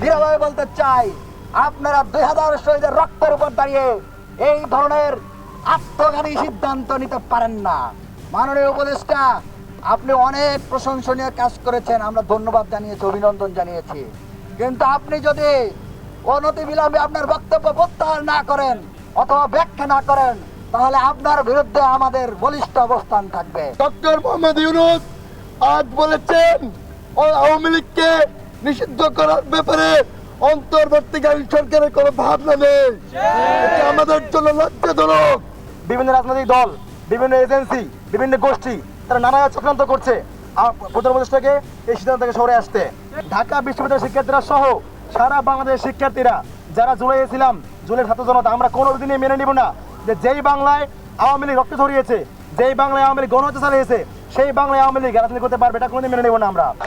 দৃঢ়ভাবে বলতে চাই, আপনারা দুই হাজার শহীদের রক্তের উপর দাঁড়িয়ে এই ধরনের আত্মঘাতী সিদ্ধান্ত নিতে পারেন না। মাননীয় উপদেষ্টা, আপনি অনেক প্রশংসনীয় কাজ করেছেন, আমরা ধন্যবাদ জানিয়েছি, অভিনন্দন জানিয়েছি। কিন্তু আপনি যদি অনতি বিলম্বে আপনার বক্তব্য প্রত্যাহার না করেন অথবা ব্যাখ্যা না করেন, তাহলে আপনার বিরুদ্ধে আমাদের বলিষ্ঠ অবস্থান থাকবে। ডক্টর মোহাম্মদ ইউনুস আজ বলেছেন, আওয়ামী লীগকে নিষিদ্ধ করার ব্যাপারে অন্তর্বর্তীকালীন সরকারের কোনো ভাবনা নেই। আমাদের জন্য লজ্জাজনক। বিভিন্ন রাজনৈতিক দল বিভিন্ন এজেন্সি বিভিন্ন গোষ্ঠী তারা নানা চক্রান্ত করছে। আর প্রধান উপদেষ্টাকে এই সিদ্ধান্ত থেকে সরে আসতে। ঢাকা বিশ্ববিদ্যালয়ের শিক্ষার্থীরা সহ সারা বাংলাদেশের শিক্ষার্থীরা যারা জুড়ে গেছিলাম জুলের ছাত্র জনতা আমরা কোনো দিনই মেনে নিব না। যে যেই বাংলায় আওয়ামী লীগ রক্ত ছড়িয়েছে যেই বাংলায় আওয়ামী লীগ গণহত্যা চালিয়েছে সেই বাংলায় আওয়ামী লীগ রাজনীতি করতে পারবে এটা কোনোদিন মেনে নেব না আমরা।